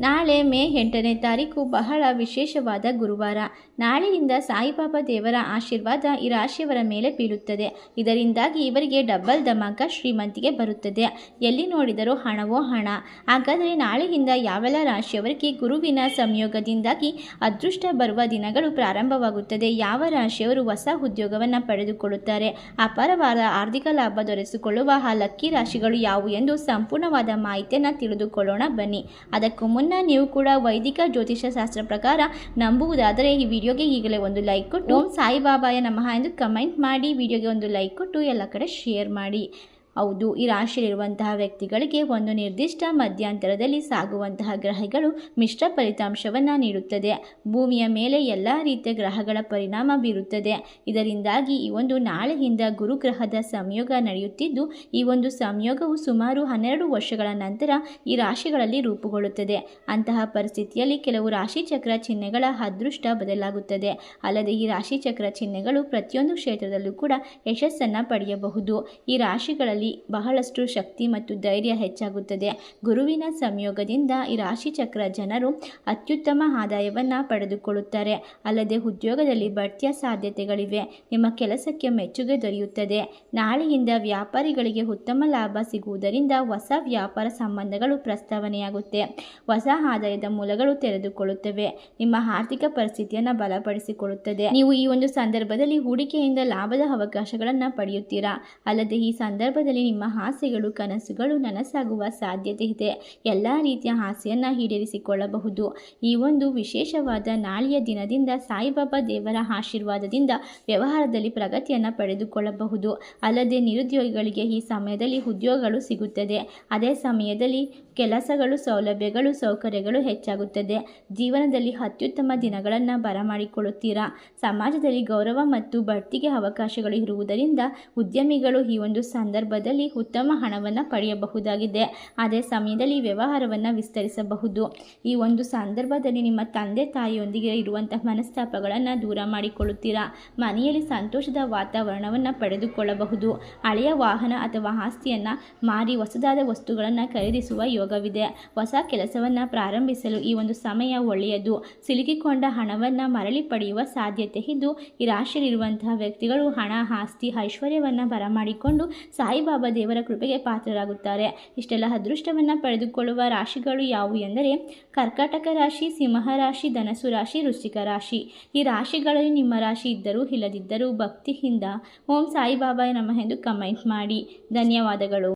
ನಾಳೆ ಮೇ ಎಂಟನೇ ತಾರೀಕು ಬಹಳ ವಿಶೇಷವಾದ ಗುರುವಾರ. ನಾಳೆಯಿಂದ ಸಾಯಿಬಾಬಾ ದೇವರ ಆಶೀರ್ವಾದ ಈ ರಾಶಿಯವರ ಮೇಲೆ ಬೀಳುತ್ತದೆ. ಇದರಿಂದಾಗಿ ಇವರಿಗೆ ಡಬ್ಬಲ್ ಧಮಾಕ ಶ್ರೀಮಂತಿಗೆ ಬರುತ್ತದೆ. ಎಲ್ಲಿ ನೋಡಿದರೂ ಹಣವೋ ಹಣ. ಹಾಗಾದರೆ ನಾಳೆಯಿಂದ ಯಾವೆಲ್ಲ ರಾಶಿಯವರಿಗೆ ಗುರುವಿನ ಸಂಯೋಗದಿಂದಾಗಿ ಅದೃಷ್ಟ ಬರುವ ದಿನಗಳು ಪ್ರಾರಂಭವಾಗುತ್ತದೆ. ಯಾವ ರಾಶಿಯವರು ಹೊಸ ಉದ್ಯೋಗವನ್ನು ಪಡೆದುಕೊಳ್ಳುತ್ತಾರೆ. ಅಪಾರವಾದ ಆರ್ಥಿಕ ಲಾಭ ದೊರೆಸಿಕೊಳ್ಳುವ ಆ ಲಕ್ಕಿ ರಾಶಿಗಳು ಯಾವುವು ಎಂದು ಸಂಪೂರ್ಣವಾದ ಮಾಹಿತಿಯನ್ನು ತಿಳಿದುಕೊಳ್ಳೋಣ ಬನ್ನಿ. ಅದಕ್ಕೂ ನೀವು ಕೂಡ ವೈದಿಕ ಜ್ಯೋತಿಷ ಶಾಸ್ತ್ರ ಪ್ರಕಾರ ನಂಬುವುದಾದರೆ ಈ ವಿಡಿಯೋಗೆ ಈಗಲೇ ಒಂದು ಲೈಕ್ ಕೊಟ್ಟು ಓಂ ಸಾಯಿಬಾಬಾಯ ನಮಃ ಎಂದು ಕಮೆಂಟ್ ಮಾಡಿ ವಿಡಿಯೋಗೆ ಒಂದು ಲೈಕ್ ಕೊಟ್ಟು ಎಲ್ಲ ಕಡೆ ಶೇರ್ ಮಾಡಿ. ಹೌದು, ಈ ರಾಶಿಯಲ್ಲಿರುವಂತಹ ವ್ಯಕ್ತಿಗಳಿಗೆ ಒಂದು ನಿರ್ದಿಷ್ಟ ಮಧ್ಯಂತರದಲ್ಲಿ ಸಾಗುವಂತಹ ಗ್ರಹಗಳು ಮಿಶ್ರ ಫಲಿತಾಂಶವನ್ನು ನೀಡುತ್ತದೆ. ಭೂಮಿಯ ಮೇಲೆ ಎಲ್ಲ ರೀತಿಯ ಗ್ರಹಗಳ ಪರಿಣಾಮ ಬೀರುತ್ತದೆ. ಇದರಿಂದಾಗಿ ಈ ಒಂದು ನಾಳೆಯಿಂದ ಗುರುಗ್ರಹದ ಸಂಯೋಗ ನಡೆಯುತ್ತಿದ್ದು, ಈ ಒಂದು ಸಂಯೋಗವು ಸುಮಾರು ಹನ್ನೆರಡು ವರ್ಷಗಳ ನಂತರ ಈ ರಾಶಿಗಳಲ್ಲಿ ರೂಪುಗೊಳ್ಳುತ್ತದೆ. ಅಂತಹ ಪರಿಸ್ಥಿತಿಯಲ್ಲಿ ಕೆಲವು ರಾಶಿಚಕ್ರ ಚಿಹ್ನೆಗಳ ಅದೃಷ್ಟ ಬದಲಾಗುತ್ತದೆ. ಅಲ್ಲದೆ ಈ ರಾಶಿಚಕ್ರ ಚಿಹ್ನೆಗಳು ಪ್ರತಿಯೊಂದು ಕ್ಷೇತ್ರದಲ್ಲೂ ಕೂಡ ಯಶಸ್ಸನ್ನು ಪಡೆಯಬಹುದು. ಈ ರಾಶಿಗಳಲ್ಲಿ ಬಹಳಷ್ಟು ಶಕ್ತಿ ಮತ್ತು ಧೈರ್ಯ ಹೆಚ್ಚಾಗುತ್ತದೆ. ಗುರುವಿನ ಸಂಯೋಗದಿಂದ ಈ ರಾಶಿ ಚಕ್ರ ಜನರು ಅತ್ಯುತ್ತಮ ಆದಾಯವನ್ನು ಪಡೆದುಕೊಳ್ಳುತ್ತಾರೆ. ಅಲ್ಲದೆ ಉದ್ಯೋಗದಲ್ಲಿ ಬಡ್ತಿಯ ಸಾಧ್ಯತೆಗಳಿವೆ. ನಿಮ್ಮ ಕೆಲಸಕ್ಕೆ ಮೆಚ್ಚುಗೆ ದೊರೆಯುತ್ತದೆ. ನಾಳೆಯಿಂದ ವ್ಯಾಪಾರಿಗಳಿಗೆ ಉತ್ತಮ ಲಾಭ ಸಿಗುವುದರಿಂದ ಹೊಸ ವ್ಯಾಪಾರ ಸಂಬಂಧಗಳು ಪ್ರಸ್ತಾವನೆಯಾಗುತ್ತೆ. ಹೊಸ ಆದಾಯದ ಮೂಲಗಳು ತೆರೆದುಕೊಳ್ಳುತ್ತವೆ. ನಿಮ್ಮ ಆರ್ಥಿಕ ಪರಿಸ್ಥಿತಿಯನ್ನು ಬಲಪಡಿಸಿಕೊಳ್ಳುತ್ತದೆ. ನೀವು ಈ ಒಂದು ಸಂದರ್ಭದಲ್ಲಿ ಹೂಡಿಕೆಯಿಂದ ಲಾಭದ ಅವಕಾಶಗಳನ್ನು ಪಡೆಯುತ್ತೀರಾ? ಅಲ್ಲದೆ ಈ ಸಂದರ್ಭದಲ್ಲಿ ನಿಮ್ಮ ಆಸೆಗಳು ಕನಸುಗಳು ನನಸಾಗುವ ಸಾಧ್ಯತೆ ಇದೆ. ಎಲ್ಲ ರೀತಿಯ ಆಸೆಯನ್ನು ಈಡೇರಿಸಿಕೊಳ್ಳಬಹುದು. ಈ ಒಂದು ವಿಶೇಷವಾದ ನಾಳೆಯ ದಿನದಿಂದ ಸಾಯಿಬಾಬಾ ದೇವರ ಆಶೀರ್ವಾದದಿಂದ ವ್ಯವಹಾರದಲ್ಲಿ ಪ್ರಗತಿಯನ್ನು ಪಡೆದುಕೊಳ್ಳಬಹುದು. ಅಲ್ಲದೆ ನಿರುದ್ಯೋಗಿಗಳಿಗೆ ಈ ಸಮಯದಲ್ಲಿ ಉದ್ಯೋಗಗಳು ಸಿಗುತ್ತದೆ. ಅದೇ ಸಮಯದಲ್ಲಿ ಕೆಲಸಗಳು, ಸೌಲಭ್ಯಗಳು, ಸೌಕರ್ಯಗಳು ಹೆಚ್ಚಾಗುತ್ತದೆ. ಜೀವನದಲ್ಲಿ ಅತ್ಯುತ್ತಮ ದಿನಗಳನ್ನು ಬರಮಾಡಿಕೊಳ್ಳುತ್ತೀರಾ? ಸಮಾಜದಲ್ಲಿ ಗೌರವ ಮತ್ತು ಬಡ್ತಿಗೆ ಅವಕಾಶಗಳು ಇರುವುದರಿಂದ ಉದ್ಯಮಿಗಳು ಈ ಒಂದು ಸಂದರ್ಭದಲ್ಲಿ ಉತ್ತಮ ಹಣವನ್ನು ಪಡೆಯಬಹುದಾಗಿದೆ. ಅದೇ ಸಮಯದಲ್ಲಿ ವ್ಯವಹಾರವನ್ನು ವಿಸ್ತರಿಸಬಹುದು. ಈ ಒಂದು ಸಂದರ್ಭದಲ್ಲಿ ನಿಮ್ಮ ತಂದೆ ತಾಯಿಯೊಂದಿಗೆ ಇರುವಂತಹ ಮನಸ್ತಾಪಗಳನ್ನು ದೂರ ಮಾಡಿಕೊಳ್ಳುತ್ತೀರಾ? ಮನೆಯಲ್ಲಿ ಸಂತೋಷದ ವಾತಾವರಣವನ್ನು ಪಡೆದುಕೊಳ್ಳಬಹುದು. ಹಳೆಯ ವಾಹನ ಅಥವಾ ಆಸ್ತಿಯನ್ನು ಮಾರಿ ಹೊಸದಾದ ವಸ್ತುಗಳನ್ನು ಖರೀದಿಸುವ ಯೋಗವಿದೆ. ಹೊಸ ಕೆಲಸವನ್ನು ಪ್ರಾರಂಭಿಸಲು ಈ ಒಂದು ಸಮಯ ಒಳ್ಳೆಯದು. ಸಿಲುಕಿಕೊಂಡ ಹಣವನ್ನು ಮರಳಿ ಪಡೆಯುವ ಸಾಧ್ಯತೆ ಇದ್ದು ಈ ರಾಶಿಯಲ್ಲಿರುವಂತಹ ವ್ಯಕ್ತಿಗಳು ಹಣ, ಆಸ್ತಿ, ಐಶ್ವರ್ಯವನ್ನು ಬರಮಾಡಿಕೊಂಡು ಸಾಯಿಬಾಬಾ ದೇವರ ಕೃಪೆಗೆ ಪಾತ್ರರಾಗುತ್ತಾರೆ ಇಷ್ಟೆಲ್ಲ ಅದೃಷ್ಟವನ್ನು ಪಡೆದುಕೊಳ್ಳುವ ರಾಶಿಗಳು ಯಾವುವು ಎಂದರೆ ಕರ್ಕಾಟಕ ರಾಶಿ ಸಿಂಹ ರಾಶಿ ಧನಸು ರಾಶಿ ವೃಶ್ಚಿಕ ರಾಶಿ ಈ ರಾಶಿಗಳಲ್ಲಿ ನಿಮ್ಮ ರಾಶಿ ಇದ್ದರೂ ಇಲ್ಲದಿದ್ದರೂ ಭಕ್ತಿಯಿಂದ ಓಂ ಸಾಯಿಬಾಬಾ ನಮಃ ಎಂದು ಕಮೆಂಟ್ ಮಾಡಿ ಧನ್ಯವಾದಗಳು